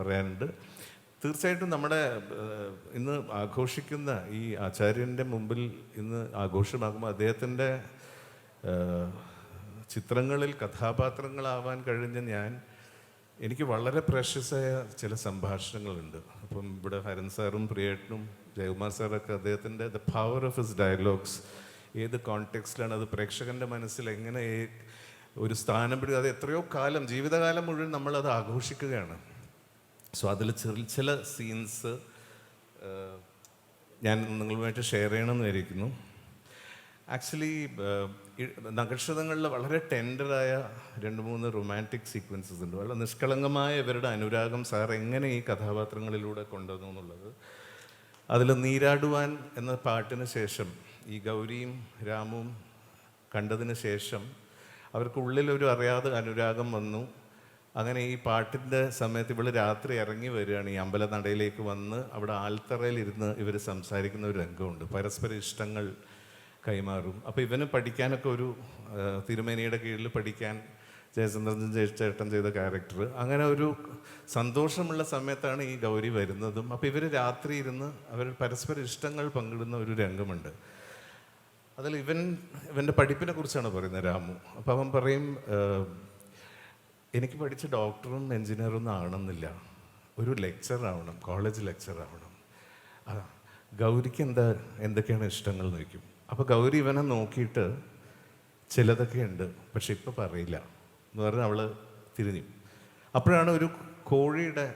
പറയാനുണ്ട്. തീർച്ചയായിട്ടും നമ്മുടെ ഇന്ന് ആഘോഷിക്കുന്ന ഈ ആചാര്യന്റെ മുമ്പിൽ ഇന്ന് ആഘോഷമാകുമ്പോൾ അദ്ദേഹത്തിന്റെ ചിത്രങ്ങളിൽ കഥാപാത്രങ്ങളാവാൻ കഴിഞ്ഞ ഞാൻ എനിക്ക് വളരെ പ്രഷ്യസായ ചില സംഭാഷണങ്ങളുണ്ട്. അപ്പം ഇവിടെ ഹരൻ സാറും പ്രിയേട്ടനും ജയകുമാർ സാറൊക്കെ അദ്ദേഹത്തിന്റെ the power of his dialogues ഏത് കോണ്ടെക്സ്റ്റിലാണ് അത് പ്രേക്ഷകന്റെ മനസ്സിൽ എങ്ങനെ ഒരു സ്ഥാനം പിടി അത് എത്രയോ കാലം ജീവിതകാലം മുഴുവൻ നമ്മളത് ആഘോഷിക്കുകയാണ്. സോ അതിൽ ചെറിയ ചില സീൻസ് ഞാൻ നിങ്ങളുമായിട്ട് ഷെയർ ചെയ്യണമെന്ന് വിചാരിക്കുന്നു. ആക്ച്വലി നഗക്ഷതങ്ങളിൽ വളരെ ടെൻഡറായ രണ്ട് മൂന്ന് റൊമാന്റിക് സീക്വൻസസ് ഉണ്ട്. വളരെ നിഷ്കളങ്കമായ ഇവരുടെ അനുരാഗം സാർ എങ്ങനെ ഈ കഥാപാത്രങ്ങളിലൂടെ കൊണ്ടുവന്നു എന്നുള്ളത്. അതിൽ നീരാടുവാൻ എന്ന പാട്ടിന് ശേഷം ഈ ഗൗരിയും രാമും കണ്ടതിന് ശേഷം അവർക്ക് ഉള്ളിലൊരു അറിയാതെ അനുരാഗം വന്നു. അങ്ങനെ ഈ പാട്ടിന്റെ സമയത്ത് ഇവൾ രാത്രി ഇറങ്ങി വരികയാണ്. ഈ അമ്പലനടയിലേക്ക് വന്ന് അവിടെ ആൽത്തറയിൽ ഇരുന്ന് ഇവർ സംസാരിക്കുന്ന ഒരു രംഗമുണ്ട്. പരസ്പര ഇഷ്ടങ്ങൾ കൈമാറും. അപ്പോൾ ഇവന് പഠിക്കാനൊക്കെ ഒരു തിരുമേനിയുടെ കീഴിൽ പഠിക്കാൻ ജയചന്ദ്രൻ ചേട്ടൻ ചെയ്ത ക്യാരക്ടർ. അങ്ങനെ ഒരു സന്തോഷമുള്ള സമയത്താണ് ഈ ഗൗരി വരുന്നതും. അപ്പോൾ ഇവർ രാത്രി ഇരുന്ന് അവർ പരസ്പര ഇഷ്ടങ്ങൾ പങ്കിടുന്ന ഒരു രംഗമുണ്ട്. അതിൽ ഇവൻ ഇവന്റെ പഠിപ്പിനെ കുറിച്ചാണ് പറയുന്നത് രാമു. അപ്പോൾ അവൻ പറയും "ഏഹ്, എനിക്ക് പഠിച്ച ഡോക്ടറും എൻജിനീയറും ഒന്നും ഒരു ലെക്ചർ ആവണം കോളേജ് ലെക്ചർ ആവണം. ആ, ഗൗരിക്ക് എന്താ എന്തൊക്കെയാണ് ഇഷ്ടങ്ങൾ നോക്കും അപ്പോൾ ഗൗരി ഇവനെ നോക്കിയിട്ട് ചിലതൊക്കെ ഉണ്ട് പക്ഷെ ഇപ്പം പറയില്ല. എന്ന് പറഞ്ഞ് അവൾ തിരിഞ്ഞു. അപ്പോഴാണ് ഒരു കോഴിയുടെ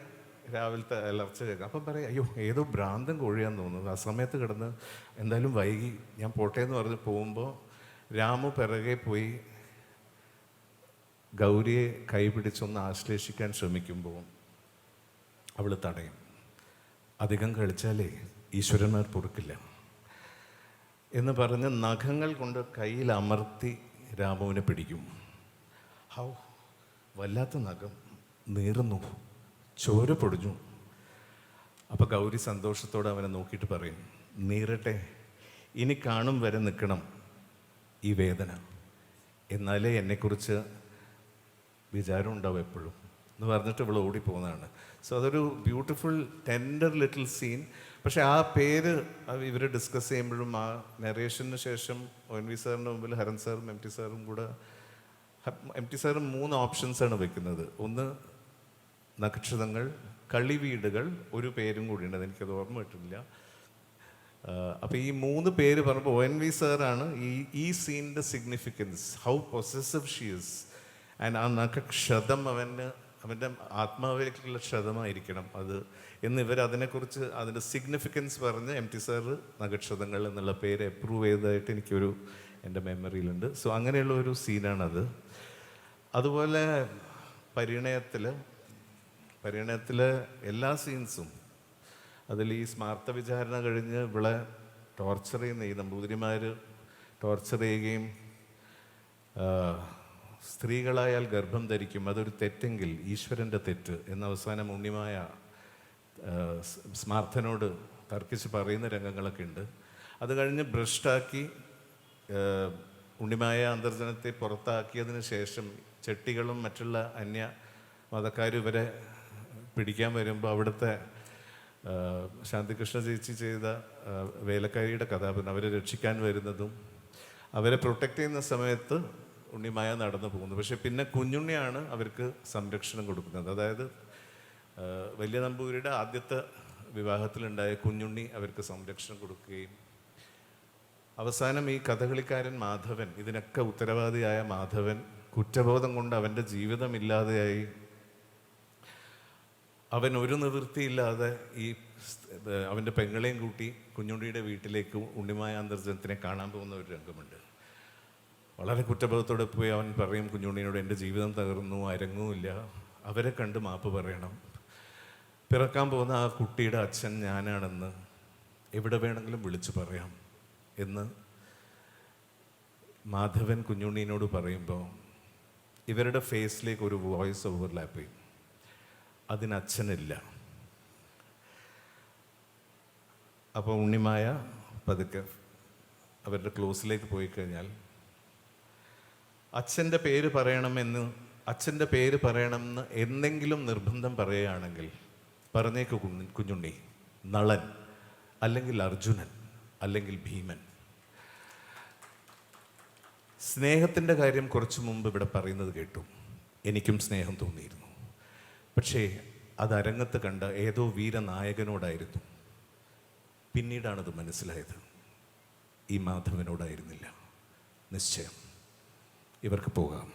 രാവിലത്തെ അലർച്ച കേൾക്കുക അപ്പം പറയാം അയ്യോ ഏതോ ഭ്രാന്തൻ കോഴിയാന്ന് തോന്നുന്നു. ആ സമയത്ത് കിടന്ന് എന്തായാലും വൈകി ഞാൻ പോട്ടെ എന്ന് പറഞ്ഞ് പോകുമ്പോൾ രാമു പിറകെ പോയി ഗൗരിയെ കൈപിടിച്ചൊന്ന് ആശ്ലേഷിക്കാൻ ശ്രമിക്കുമ്പോൾ അവൾ തടയും. അധികം കളിച്ചാലേ ഈശ്വരന്മാർ പൊറുക്കില്ല. എന്ന് പറഞ്ഞ് നഖങ്ങൾ കൊണ്ട് കയ്യിൽ അമർത്തി രാമുവിനെ പിടിക്കും. ഹൗ വല്ലാത്ത നഖം. നീറുന്നു. ചോര പൊടിഞ്ഞു. അപ്പോൾ ഗൗരി സന്തോഷത്തോടെ അവനെ നോക്കിയിട്ട് പറയും നീറട്ടെ ഇനി കാണും വരെ നിൽക്കണം ഈ വേദന. എന്നാലേ എന്നെക്കുറിച്ച് വിചാരം ഉണ്ടാവും എപ്പോഴും. എന്ന് പറഞ്ഞിട്ട് ഇവൾ ഓടിപ്പോകുന്നതാണ്. സോ അതൊരു ബ്യൂട്ടിഫുൾ ടെൻഡർ ലിറ്റിൽ സീൻ പക്ഷെ ആ പേര് ഇവർ ഡിസ്കസ് ചെയ്യുമ്പോഴും ആ നെറേഷന് ശേഷം ഒ എൻ വി സാറിന്റെ മുമ്പിൽ ഹരൻ സാറും എം ടി സാറും കൂടെ എം ടി സാറും മൂന്ന് ഓപ്ഷൻസാണ് വെക്കുന്നത്. ഒന്ന് നക്ഷത്രങ്ങൾ കളിവീടുകൾ ഒരു പേരും കൂടിയുണ്ട്. അതെനിക്കത് ഓർമ്മ കിട്ടില്ല അപ്പോൾ ഈ മൂന്ന് പേര് പറഞ്ഞപ്പോൾ ഒ എൻ വി സാറാണ് ഈ ഈ സീനിന്റെ significance how possessive she's and ആ നഖ ക്ഷതം അവന് അവന്റെ ആത്മാവിലേക്കുള്ള ക്ഷതമായിരിക്കണം അത്. എന്ന് ഇവർ അതിനെക്കുറിച്ച് അതിന്റെ സിഗ്നിഫിക്കൻസ് പറഞ്ഞ് എം ടി സാറ് നഖക്ഷതങ്ങൾ എന്നുള്ള പേര് അപ്രൂവ് ചെയ്തതായിട്ട് എനിക്കൊരു എന്റെ മെമ്മറിയിലുണ്ട് സോ അങ്ങനെയുള്ള ഒരു സീനാണത് അതുപോലെ പരിണയത്തിൽ പരിണയത്തിൽ എല്ലാ സീൻസും അതിൽ ഈ സ്മാർത്ഥ വിചാരണ കഴിഞ്ഞ് ഇവിടെ ടോർച്ചർ ചെയ്യുന്ന ഈ നമ്പൂതിരിമാർ ടോർച്ചർ ചെയ്യുകയും സ്ത്രീകളായാൽ ഗർഭം ധരിക്കും. അതൊരു തെറ്റെങ്കിൽ ഈശ്വരന്റെ തെറ്റ് എന്ന അവസാനം ഉണ്ണിമായ സ്മാർത്ഥനോട് തർക്കിച്ച് പറയുന്ന രംഗങ്ങളൊക്കെ ഉണ്ട്. അത് കഴിഞ്ഞ് ഭ്രഷ്ടാക്കി ഉണ്ണിമായ അന്തർജനത്തെ പുറത്താക്കിയതിന് ശേഷം ചെട്ടികളും മറ്റുള്ള അന്യ മതക്കാരും ഇവരെ പിടിക്കാൻ വരുമ്പോൾ അവിടുത്തെ ശാന്തികൃഷ്ണ ചേച്ചി ചെയ്ത വേലക്കാരിയുടെ കഥാപാത്രം അവരെ രക്ഷിക്കാൻ വരുന്നതും അവരെ പ്രൊട്ടക്റ്റ് ചെയ്യുന്ന സമയത്ത് ഉണ്ണിമായ നടന്നു പോകുന്നത് പക്ഷെ പിന്നെ കുഞ്ഞുണ്ണിയാണ് അവർക്ക് സംരക്ഷണം കൊടുക്കുന്നത്. അതായത് വലിയ നമ്പൂരിയുടെ ആദ്യത്തെ വിവാഹത്തിലുണ്ടായ കുഞ്ഞുണ്ണി അവർക്ക് സംരക്ഷണം കൊടുക്കുകയും അവസാനം ഈ കഥകളിക്കാരൻ മാധവൻ ഇതിനൊക്കെ ഉത്തരവാദിയായ മാധവൻ കുറ്റബോധം കൊണ്ട് അവന്റെ ജീവിതമില്ലാതെയായി അവൻ ഒരു നിവൃത്തിയില്ലാതെ ഈ അവന്റെ പെങ്ങളെയും കൂട്ടി കുഞ്ഞുണ്ണിയുടെ വീട്ടിലേക്ക് ഉണ്ണിമായ അന്തർജനത്തിനെ കാണാൻ പോകുന്ന ഒരു രംഗമുണ്ട്. വളരെ കുറ്റബോധത്തോടെ പോയി അവൻ പറയും കുഞ്ഞുണ്ണിയോട് എന്റെ ജീവിതം തകർന്നു അരങ്ങുമില്ല. അവരെ കണ്ട് മാപ്പ് പറയണം. പിറക്കാൻ പോകുന്ന ആ കുട്ടിയുടെ അച്ഛൻ ഞാനാണെന്ന് എവിടെ വേണമെങ്കിലും വിളിച്ചു പറയാം എന്ന് മാധവൻ കുഞ്ഞുണ്ണിനോട് പറയുമ്പോൾ ഇവരുടെ ഫേസിലേക്ക് ഒരു വോയിസ് ഓവർലാപ്പ് ചെയ്യും. അതിന് അച്ഛനില്ല അപ്പോൾ ഉണ്ണിമായ പതുക്കെ അവരുടെ ക്ലോസിലേക്ക് പോയി കഴിഞ്ഞാൽ അച്ഛന്റെ പേര് പറയണമെന്ന് അച്ഛന്റെ പേര് പറയണമെന്ന് എന്തെങ്കിലും നിർബന്ധം പറയുകയാണെങ്കിൽ പറഞ്ഞേക്ക് കുഞ്ഞ് കുഞ്ഞുണ്ണി നളൻ അല്ലെങ്കിൽ അർജുനൻ അല്ലെങ്കിൽ ഭീമൻ. സ്നേഹത്തിന്റെ കാര്യം കുറച്ച് മുമ്പ് ഇവിടെ പറയുന്നത് കേട്ടു. എനിക്കും സ്നേഹം തോന്നിയിരുന്നു. പക്ഷേ അത് അരങ്ങത്ത് കണ്ട ഏതോ വീരനായകനോടായിരുന്നു. പിന്നീടാണത് മനസ്സിലായത്. ഈ മാധവനോടായിരുന്നില്ല. നിശ്ചയം. ഇവർക്ക് പോകാം.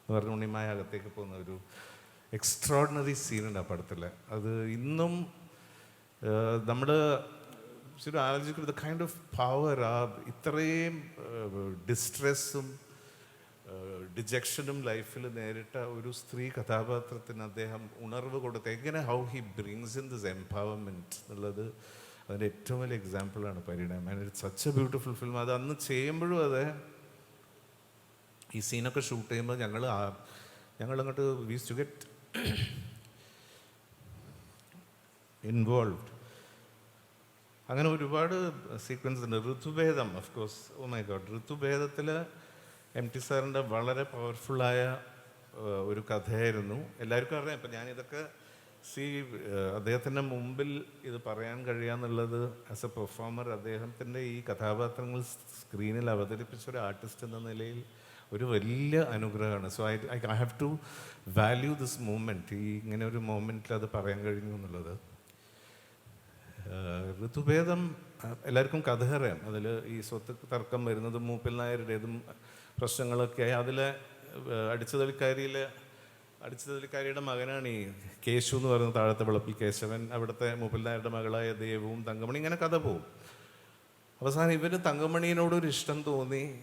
എന്ന് പറഞ്ഞ ഉണ്ണിമായ അകത്തേക്ക് പോകുന്ന ഒരു എക്സ്ട്രോഡിനറി സീനുണ്ട് ആ പടത്തിൽ അത് ഇന്നും നമ്മൾ ശരി ആലോചിക്കുന്നത് കൈൻഡ് ഓഫ് പവർ ആ ഇത്രയും ഡിസ്ട്രെസ്സും ഡിജക്ഷനും ലൈഫിൽ നേരിട്ട ഒരു സ്ത്രീ കഥാപാത്രത്തിന് അദ്ദേഹം ഉണർവ് കൊടുത്ത് എങ്ങനെ how he brings in this empowerment എന്നുള്ളത് അതിന്റെ ഏറ്റവും വലിയ എക്സാമ്പിളാണ് പരിണാമം സച്ച് എ ബ്യൂട്ടിഫുൾ ഫിലിം അത് അന്ന് ചെയ്യുമ്പോഴും അതെ ഈ സീനൊക്കെ ഷൂട്ട് ചെയ്യുമ്പോൾ ഞങ്ങൾ ഞങ്ങൾ അങ്ങോട്ട് വീസ് ടു ഗെറ്റ് ഇൻവോൾവ്ഡ് അങ്ങനെ ഒരുപാട് സീക്വൻസ് ഉണ്ട്. Rithubhedam of course oh my god ഋതുഭേദത്തിൽ M T സാറിന്റെ വളരെ പവർഫുള്ളായ ഒരു കഥയായിരുന്നു. എല്ലാവർക്കും അറിയാം. ഇപ്പം ഞാനിതൊക്കെ സി അദ്ദേഹത്തിന്റെ മുമ്പിൽ ഇത് പറയാൻ കഴിയാന്നുള്ളത് ആസ് എ പെർഫോമർ അദ്ദേഹത്തിന്റെ ഈ കഥാപാത്രങ്ങൾ സ്ക്രീനിൽ അവതരിപ്പിച്ച ഒരു ആർട്ടിസ്റ്റ് എന്ന നിലയിൽ ഒരു വലിയ അനുഗ്രഹമാണ്. So I I have to value this moment ഈ ഇങ്ങനെ ഒരു മൂമെന്റിൽ അത് പറയാൻ കഴിഞ്ഞു എന്നുള്ളത്. ഋതുഭേദം എല്ലാവർക്കും കഥ അറിയാം. അതിൽ ഈ സ്വത്ത് തർക്കം വരുന്നതും മൂപ്പിൽ നായരുടേതും പ്രശ്നങ്ങളൊക്കെ അതിലെ അടിച്ചതളിക്കാരിയിലെ അടിച്ചതളിക്കാരിയുടെ മകനാണ് ഈ കേശു എന്ന് പറയുന്ന താഴത്തെ വിളപ്പിൽ കേശവൻ. അവിടുത്തെ മൂപ്പിൽ നായരുടെ മകളായ ദേവവും തങ്കമണി ഇങ്ങനെ കഥ പോവും. അവസാനം ഇവർ തങ്കമണിയോടൊരു ഇഷ്ടം തോന്നി.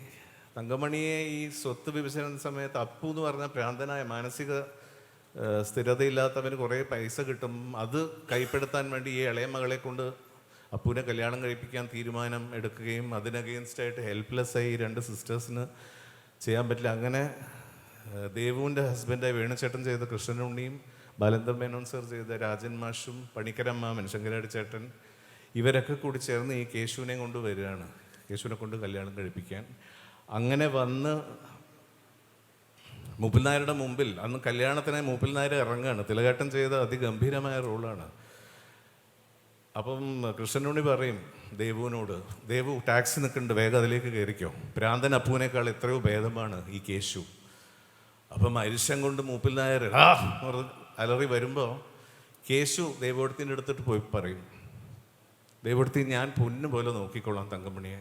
തങ്കമണിയെ ഈ സ്വത്ത് വിഭജന സമയത്ത് അപ്പു എന്ന് പറഞ്ഞ പ്രാന്തനായ മാനസിക സ്ഥിരതയില്ലാത്തവന് കുറേ പൈസ കിട്ടും. അത് കൈപ്പെടുത്താൻ വേണ്ടി ഈ ഇളയ മകളെ കൊണ്ട് അപ്പുവിനെ കല്യാണം കഴിപ്പിക്കാൻ തീരുമാനം എടുക്കുകയും അതിന് ഹെൽപ്ലെസ് ആയി ഈ രണ്ട് സിസ്റ്റേഴ്സിന് ചെയ്യാൻ പറ്റില്ല. അങ്ങനെ ദേവുവിന്റെ ഹസ്ബൻഡായി വേണുചേട്ടൻ ചെയ്ത കൃഷ്ണനുണ്ണിയും ബാലന്തർ മേനോൻ സർ ചെയ്ത രാജൻ മാഷും പണിക്കരമ്മാമൻ ശങ്കരാടി ചേട്ടൻ ഇവരൊക്കെ കൂടി ചേർന്ന് ഈ കേശുവിനെ കൊണ്ട് വരികയാണ്. കേശുവിനെ കൊണ്ട് കല്യാണം കഴിപ്പിക്കാൻ. അങ്ങനെ വന്ന് മൂപ്പിൽ നായരുടെ മുമ്പിൽ അന്ന് കല്യാണത്തിന് മൂപ്പിൽ നായർ ഇറങ്ങുകയാണ് തിലകേട്ടൻ ചെയ്ത അതിഗംഭീരമായ റോളാണ്. അപ്പം കൃഷ്ണനുണ്ണി പറയും ദേവുവിനോട് ദേവു ടാക്സി നിൽക്കുന്നുണ്ട് വേഗം അതിലേക്ക് കയറിക്കോ. ഭ്രാന്തൻ അപ്പുവിനേക്കാൾ എത്രയോ ഭേദമാണ് ഈ കേശു. അപ്പം അരിശം കൊണ്ട് മൂപ്പിൽ നായർ അലറി വരുമ്പോൾ കേശു ദേവോടത്തിന്റെ അടുത്തിട്ട് പോയി പറയും ദേവോടത്തി ഞാൻ പൊന്നു പോലെ നോക്കിക്കൊള്ളാം തങ്കമണിയെ.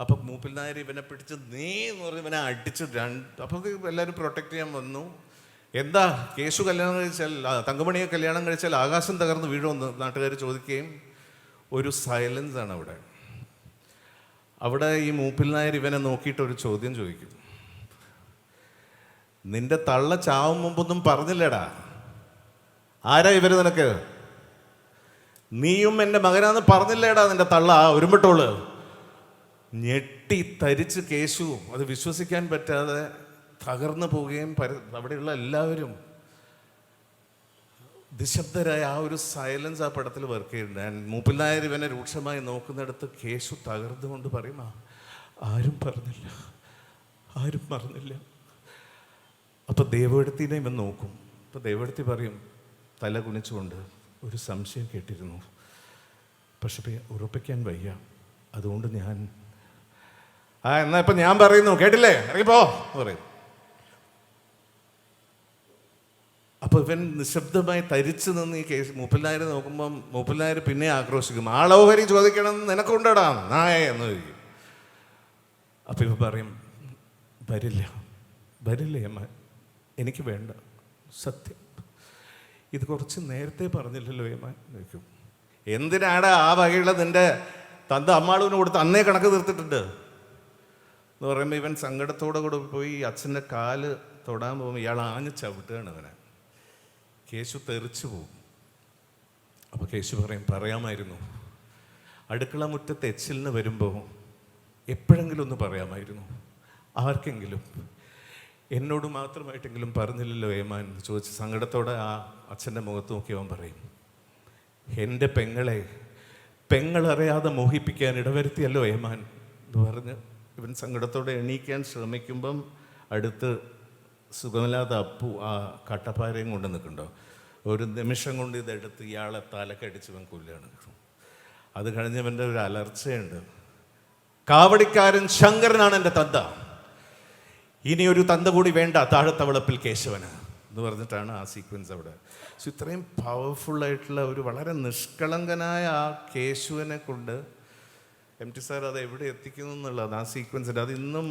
അപ്പം മൂപ്പിൽ നായർ ഇവനെ പിടിച്ച് നീ എന്ന് പറഞ്ഞ് ഇവനെ അടിച്ച് രണ്ട് അപ്പം എല്ലാവരും പ്രൊട്ടക്ട് ചെയ്യാൻ വന്നു. എന്താ? കേശു കല്യാണം കഴിച്ചാൽ തങ്കമണിയെ കല്യാണം കഴിച്ചാൽ ആകാശം തകർന്ന് വീഴുമെന്ന് നാട്ടുകാർ ചോദിക്കുകയും ഒരു സൈലൻസ് ആണ് അവിടെ. അവിടെ ഈ മൂപ്പിൽ നായർ ഇവനെ നോക്കിയിട്ട് ഒരു ചോദ്യം ചോദിക്കും. നിന്റെ തള്ള ചാവും മുമ്പൊന്നും പറഞ്ഞില്ലടാ. ആരാ ഇവർ നിനക്ക്? നീയും എന്റെ മകനാന്ന് പറഞ്ഞില്ലേടാ നിന്റെ തള്ള ആ ഒരുമ്പട്ടോൾ ഞെട്ടി തരിച്ച് കേശു. അത് വിശ്വസിക്കാൻ പറ്റാതെ തകർന്നു പോവുകയും പര അവിടെയുള്ള എല്ലാവരും നിശബ്ദരായ ആ ഒരു സൈലൻസ് ആ പടത്തിൽ വർക്ക് ചെയ്യുന്നുണ്ട്. ഞാൻ മൂപ്പിൽ നായർ ഇവനെ രൂക്ഷമായി നോക്കുന്നിടത്ത് കേശു തകർന്നുകൊണ്ട് പറയും "ആ, ആരും പറഞ്ഞില്ല. ആരും പറഞ്ഞില്ല. അപ്പോൾ ദേവെടുത്തിനെ ഇവൻ നോക്കും. അപ്പോൾ ദേവെടുത്തി പറയും തല കുനിച്ചുകൊണ്ട് ഒരു സംശയം കേട്ടിരുന്നു. പക്ഷേ ഉറപ്പിക്കാൻ വയ്യ. അതുകൊണ്ട് ഞാൻ ആ എന്നാ ഇപ്പൊ ഞാൻ പറയുന്നു. കേട്ടില്ലേ? ഇറങ്ങിപ്പോ പറയും. അപ്പൊ ഇവൻ നിശബ്ദമായി തരിച്ചു നിന്ന് ഈ കേസ് മൂപ്പൽനായരെ നോക്കുമ്പം മൂപ്പൽനായർ പിന്നെ ആക്രോശിക്കും. ആളോഹരി ചോദിക്കണം നിനക്കുണ്ടടാ നായ എന്ന് ചോദിക്കും. അപ്പൊ ഇവ പറയും വരില്ല വരില്ല അമ്മ. എനിക്ക് വേണ്ട സത്യം. ഇത് കുറച്ച് നേരത്തെ പറഞ്ഞില്ലല്ലോ എന്ന് ചോദിക്കും. എന്തിനാടാ ആ വകയുള്ള നിന്റെ തന്ത അമ്മാളുവിന് കൊടുത്ത് അന്നേ കണക്ക് തീർത്തിട്ടുണ്ട്? എന്ന് പറയുമ്പോൾ ഇവൻ സങ്കടത്തോടെ കൂടെ പോയി അച്ഛന്റെ കാൽ തൊടാൻ പോകുമ്പോൾ ഇയാൾ ആഞ്ഞ് ചവിട്ടുകയാണ് ഇവനെ കേശു തെറിച്ചു പോകും. അപ്പോൾ കേശു പറയും പറയാമായിരുന്നു. അടുക്കള മുറ്റത്ത് എച്ചിലിന് വരുമ്പോൾ എപ്പോഴെങ്കിലും ഒന്ന് പറയാമായിരുന്നു. ആർക്കെങ്കിലും? എന്നോട് മാത്രമായിട്ടെങ്കിലും പറഞ്ഞില്ലല്ലോ ഏമാൻ. എന്ന് ചോദിച്ച് സങ്കടത്തോടെ ആ അച്ഛന്റെ മുഖത്ത് നോക്കി അവൻ പറയും എന്റെ പെങ്ങളെ പെങ്ങളറിയാതെ മോഹിപ്പിക്കാൻ ഇടവരുത്തിയല്ലോ ഏമാൻ. എന്ന് പറഞ്ഞ് ഇവൻ സങ്കടത്തോടെ എണീക്കാൻ ശ്രമിക്കുമ്പം അടുത്ത് സുഖമില്ലാത്ത അപ്പു ആ കട്ടപ്പാരയും കൊണ്ട് നിൽക്കുന്നുണ്ടോ? ഒരു നിമിഷം കൊണ്ട് ഇതെടുത്ത് ഇയാളെ തലക്കടിച്ച് ഇവൻ കൊല്ലുകയാണ്. അത് കഴിഞ്ഞവന്റെ ഒരു അലർച്ചയുണ്ട്. കാവടിക്കാരൻ ശങ്കരനാണ് എന്റെ തന്ത. ഇനി ഒരു തന്ത കൂടി വേണ്ട താഴത്തവളപ്പിൽ കേശവന് എന്ന് പറഞ്ഞിട്ടാണ് ആ സീക്വൻസ് അവിടെ. സോ ഇത്രയും പവർഫുള്ളായിട്ടുള്ള ഒരു വളരെ നിഷ്കളങ്കനായ ആ കേശുവിനെ കൊണ്ട് എം ടി സാർ അത് എവിടെ എത്തിക്കുന്നു എന്നുള്ളത് ആ സീക്വൻസിന്റെ അത് ഇന്നും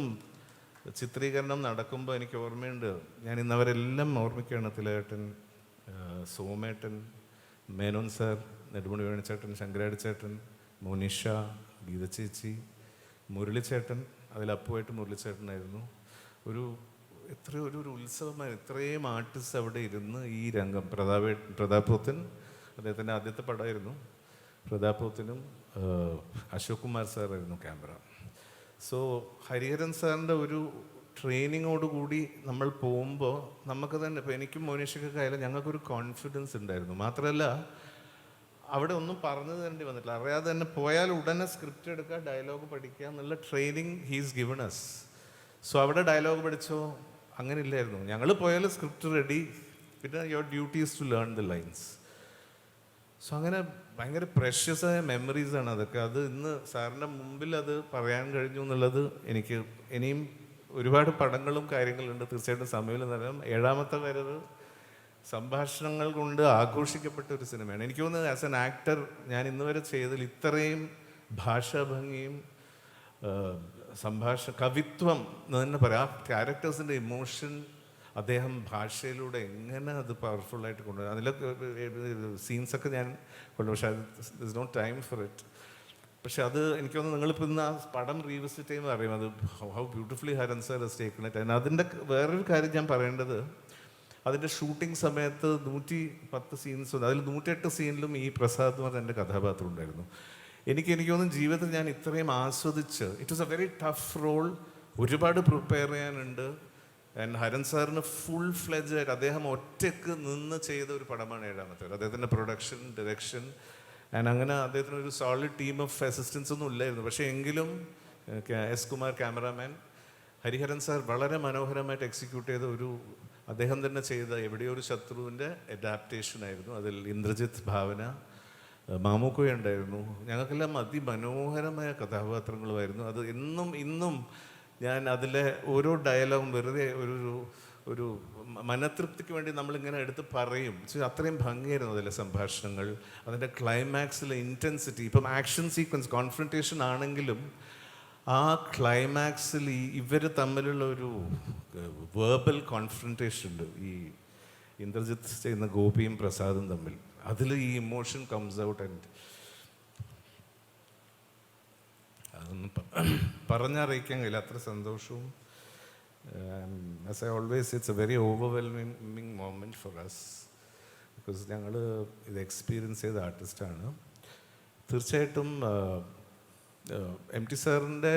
ചിത്രീകരണം നടക്കുമ്പോൾ എനിക്ക് ഓർമ്മയുണ്ട്. ഞാൻ ഇന്നവരെല്ലാം ഓർമ്മിക്കുകയാണ്. തിലകേട്ടൻ ആ, സോമേട്ടൻ മേനോൻ സാർ നെടുമുടി വേണിച്ചേട്ടൻ ശങ്കരാടിച്ചേട്ടൻ മോനിഷ ഗീത ചേച്ചി മുരളിച്ചേട്ടൻ അതിലപ്പുമായിട്ട് മുരളിച്ചേട്ടനായിരുന്നു ഒരു എത്രയോ ഒരു ഒരു ഉത്സവമായി ഇത്രയും ആർട്ടിസ്റ്റ് അവിടെ ഇരുന്ന് ഈ രംഗം. പ്രതാപേ പ്രതാപോത്തൻ അദ്ദേഹത്തിന്റെ ആദ്യത്തെ പടമായിരുന്നു. പ്രതാപോത്തിനും അശോക് കുമാർ സാറായിരുന്നു ക്യാമറ. സോ ഹരിഹരൻ സാറിന്റെ ഒരു ട്രെയിനിങ്ങോട് കൂടി നമ്മൾ പോകുമ്പോൾ നമുക്ക് തന്നെ ഇപ്പോൾ എനിക്കും മോനീഷയ്ക്കൊക്കെ ആയാലും ഞങ്ങൾക്കൊരു കോൺഫിഡൻസ് ഉണ്ടായിരുന്നു. മാത്രമല്ല അവിടെ ഒന്നും പറഞ്ഞു തരേണ്ടി വന്നിട്ടില്ല. അറിയാതെ തന്നെ പോയാൽ ഉടനെ സ്ക്രിപ്റ്റ് എടുക്കുക ഡയലോഗ് പഠിക്കുക എന്നുള്ള training he's given us so അവിടെ ഡയലോഗ് പഠിച്ചോ? അങ്ങനെ ഇല്ലായിരുന്നു. ഞങ്ങൾ പോയാൽ സ്ക്രിപ്റ്റ് റെഡി പിന്നെ your duty is to learn the lines so അങ്ങനെ ഭയങ്കര പ്രഷ്യസായ മെമ്മറീസ് ആണ് അതൊക്കെ. അത് ഇന്ന് സാറിന്റെ മുമ്പിൽ അത് പറയാൻ കഴിഞ്ഞു എന്നുള്ളത് എനിക്ക് ഇനിയും ഒരുപാട് പടങ്ങളും കാര്യങ്ങളുണ്ട്. തീർച്ചയായിട്ടും സമയം നിറയാം ഏഴാമത്തെ വരവ് സംഭാഷണങ്ങൾ കൊണ്ട് ആഘോഷിക്കപ്പെട്ട ഒരു സിനിമയാണ്. എനിക്ക് തോന്നുന്നത് ആസ് എൻ ആക്ടർ ഞാൻ ഇന്ന് വരെ ചെയ്തതിൽ ഇത്രയും ഭാഷാഭംഗിയും സംഭാഷ കവിത്വം എന്ന് തന്നെ പറയാം. ക്യാരക്ടേഴ്സിന്റെ ഇമോഷൻ അദ്ദേഹം ഭാഷയിലൂടെ എങ്ങനെ അത് പവർഫുള്ളായിട്ട് കൊണ്ടുവരും? അതിലൊക്കെ സീൻസൊക്കെ ഞാൻ കൊണ്ടുപോകും പക്ഷേ is not time for it പക്ഷെ അത് എനിക്ക് തോന്നുന്നു നിങ്ങളിപ്പോൾ ഇന്ന് ആ പടം റീവിസിറ്റ് ചെയ്യുമ്പോൾ അറിയാം അത് how beautifully Haran sir taken it അതിന്റെ വേറൊരു കാര്യം ഞാൻ പറയേണ്ടത് അതിന്റെ ഷൂട്ടിംഗ് സമയത്ത് നൂറ്റി പത്ത് സീൻസ് അതിൽ നൂറ്റെട്ട് സീനിലും ഈ പ്രസാദ് എന്ന് പറഞ്ഞ എന്റെ കഥാപാത്രം ഉണ്ടായിരുന്നു. എനിക്ക് എനിക്ക് തോന്നുന്നു ജീവിതത്തിൽ ഞാൻ ഇത്രയും ആസ്വദിച്ച് it was a very tough role ഒരുപാട് പ്രിപ്പയർ ചെയ്യാനുണ്ട്. ആൻഡ് ഹരൻ സാറിന് ഫുൾ ഫ്ലെജ് ആയിട്ട് അദ്ദേഹം ഒറ്റയ്ക്ക് നിന്ന് ചെയ്ത ഒരു പടമാണ് ഏഴാമത്തെ അദ്ദേഹത്തിന്റെ പ്രൊഡക്ഷൻ ഡയറക്ഷൻ ആൻഡ് അങ്ങനെ അദ്ദേഹത്തിന് ഒരു സോളിഡ് ടീം ഓഫ് അസിസ്റ്റൻസ് ഒന്നും ഇല്ലായിരുന്നു. പക്ഷേ എങ്കിലും S Kumar cameraman Hariharan sir വളരെ മനോഹരമായിട്ട് എക്സിക്യൂട്ട് ചെയ്ത ഒരു അദ്ദേഹം തന്നെ ചെയ്ത എവിടെയോ ഒരു ശത്രുവിന്റെ അഡാപ്റ്റേഷൻ ആയിരുന്നു. അതിൽ ഇന്ദ്രജിത്ത് ഭാവന മാമൂക്കോയ ഉണ്ടായിരുന്നു. ഞങ്ങൾക്കെല്ലാം അതിമനോഹരമായ കഥാപാത്രങ്ങളുമായിരുന്നു. അത് എന്നും ഇന്നും ഞാൻ അതിലെ ഓരോ ഡയലോഗും വെറുതെ ഒരു ഒരു- മനതൃപ്തിക്ക് വേണ്ടി നമ്മളിങ്ങനെ എടുത്ത് പറയും. അത്രയും ഭംഗിയായിരുന്നു അതിലെ സംഭാഷണങ്ങൾ. അതിന്റെ ക്ലൈമാക്സിലെ ഇന്റൻസിറ്റി ഇപ്പം ആക്ഷൻ സീക്വൻസ് കോൺഫ്രന്റേഷൻ ആണെങ്കിലും ആ ക്ലൈമാക്സിൽ ഈ ഇവർ തമ്മിലുള്ള ഒരു വേർബൽ കോൺഫ്രന്റേഷൻ ഉണ്ട്. ഈ ഇന്ദ്രജിത്ത് ചെയ്യുന്ന ഗോപിയും പ്രസാദും തമ്മിൽ. അതിൽ ഈ ഇമോഷൻ കംസ് ഔട്ട് ആൻഡ് അതൊന്നും പറഞ്ഞറിയിക്കാൻ കഴിയില്ല. അത്ര സന്തോഷവും as I always it's a very overwhelming moment for us because ഞങ്ങൾ ഇത് എക്സ്പീരിയൻസ് ചെയ്ത ആർട്ടിസ്റ്റാണ് തീർച്ചയായിട്ടും എം ടി സാറിന്റെ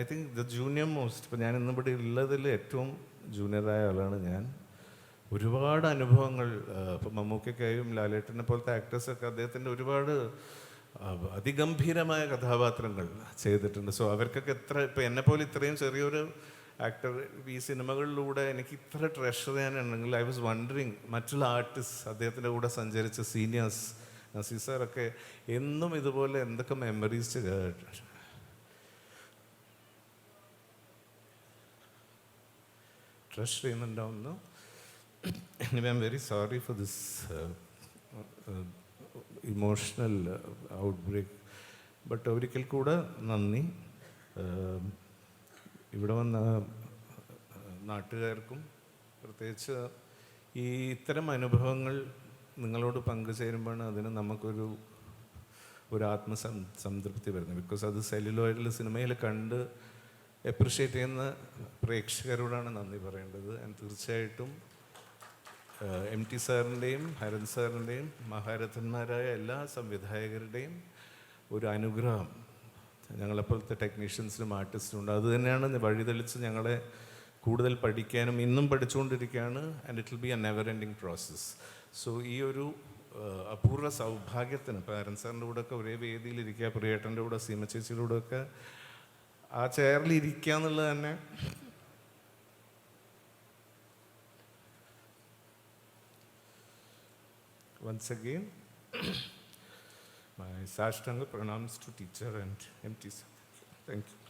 I think the junior most ഇപ്പം ഞാൻ ഇന്നിവിടെ ഉള്ളതിൽ ഏറ്റവും ജൂനിയറായ ആളാണ് ഞാൻ. ഒരുപാട് അനുഭവങ്ങൾ ഇപ്പം മമ്മൂക്കയ്ക്കായും ലാലേട്ടനെ പോലത്തെ ആക്ടേഴ്സൊക്കെ അദ്ദേഹത്തിന്റെ ഒരുപാട് അതിഗംഭീരമായ കഥാപാത്രങ്ങൾ ചെയ്തിട്ടുണ്ട്. സോ അവർക്കൊക്കെ എത്ര ഇപ്പം എന്നെ പോലെ ഇത്രയും ചെറിയൊരു ആക്ടർ ഈ സിനിമകളിലൂടെ എനിക്ക് ഇത്ര ട്രഷർ ചെയ്യാനുണ്ടെങ്കിൽ ഐ വാസ് വണ്ടറിങ് മറ്റുള്ള ആർട്ടിസ്റ്റ് അദ്ദേഹത്തിന്റെ കൂടെ സഞ്ചരിച്ച സീനിയേഴ്സ് നസീർ സാറൊക്കെ എന്നും ഇതുപോലെ എന്തൊക്കെ memories ട്രഷ് ചെയ്യുന്നുണ്ടാവുന്നു I am very sorry for this emotional outbreak but ഒരിക്കൽ കൂടെ നന്ദി. ഇവിടെ വന്ന നാട്ടുകാർക്കും പ്രത്യേകിച്ച് ഈ ഇത്തരം അനുഭവങ്ങൾ നിങ്ങളോട് പങ്കുചേരുമ്പോഴാണ് അതിന് നമുക്കൊരു ഒരു ആത്മസം സംതൃപ്തി വരുന്നത്. ബിക്കോസ് അത് സെല്ലുലോയിഡിൽ സിനിമയിൽ കണ്ട് എപ്രിഷ്യേറ്റ് ചെയ്യുന്ന പ്രേക്ഷകരോടാണ് നന്ദി പറയേണ്ടത്. ആൻഡ് തീർച്ചയായിട്ടും എം ടി സാറിന്റെയും ഹരൻ സാറിന്റെയും മഹാരഥന്മാരായ എല്ലാ സംവിധായകരുടെയും ഒരു അനുഗ്രഹം. ഞങ്ങളെപ്പോലത്തെ ടെക്നീഷ്യൻസിനും ആർട്ടിസ്റ്റിനും ഉണ്ട്. അത് തന്നെയാണ് വഴിതെളിച്ച് ഞങ്ങളെ കൂടുതൽ പഠിക്കാനും ഇന്നും പഠിച്ചുകൊണ്ടിരിക്കുകയാണ്. And it will be a never ending process so ഈ ഒരു അപൂർവ സൗഭാഗ്യത്തിന് പാരൻ സാറിന്റെ കൂടെ ഒക്കെ ഒരേ വേദിയിലിരിക്കുക പ്രിയേട്ടന്റെ കൂടെ സീമ ചേച്ചിയുടെ കൂടെ ഒക്കെ ആ ചെയറിലിരിക്കുക എന്നുള്ളത് തന്നെ once again, my Sashtanga pranams to teacher and sir. Thank you.